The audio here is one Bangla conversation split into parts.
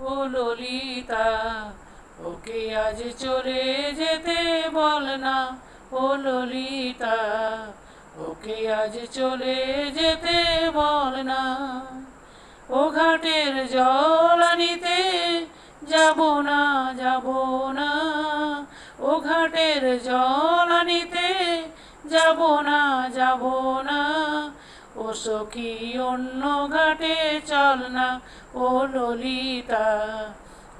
ও ললিতা ওকে আজ চলে যেতে বল না। ও ললিতা ওকে আজ চলে যেতে বল না। ও ঘাটের জল আনিতে যাব না যাব না। ও ঘাটের জল আনিতে যাব না যাব না সখী অন্য ঘাটে? চল না, ও ললিতা।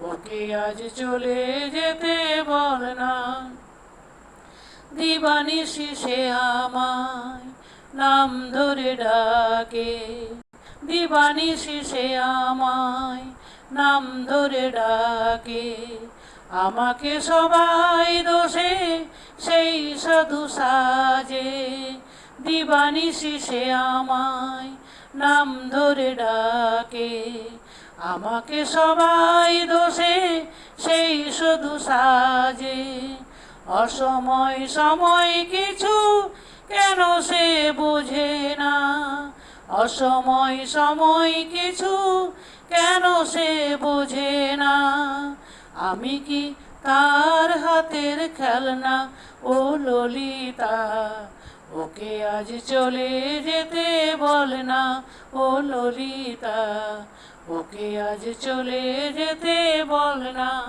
ওকে আজ চলে যেতে বল না। দিবানি শিষে আমায় নাম ধরে ডাকে। দিবানি শিষে আমায় নাম ধরে ডাকে। আমাকে সবাই দোষে, সেই সাধু সাজে। দিবানি শিষে আমায় নাম ধরে ডাকে। আমাকে সবাই দোষে, সেই শুধু সাজে। অসময় সময় কিছু কেন সে বোঝে না। অসময় সময় কিছু কেন সে বোঝে না। আমি কি তার হাতের খেলনা ও ললিতা? ওকে আজ চলে যেতে বল না ও ললিতা। ওকে আজ চলে যেতে বল না।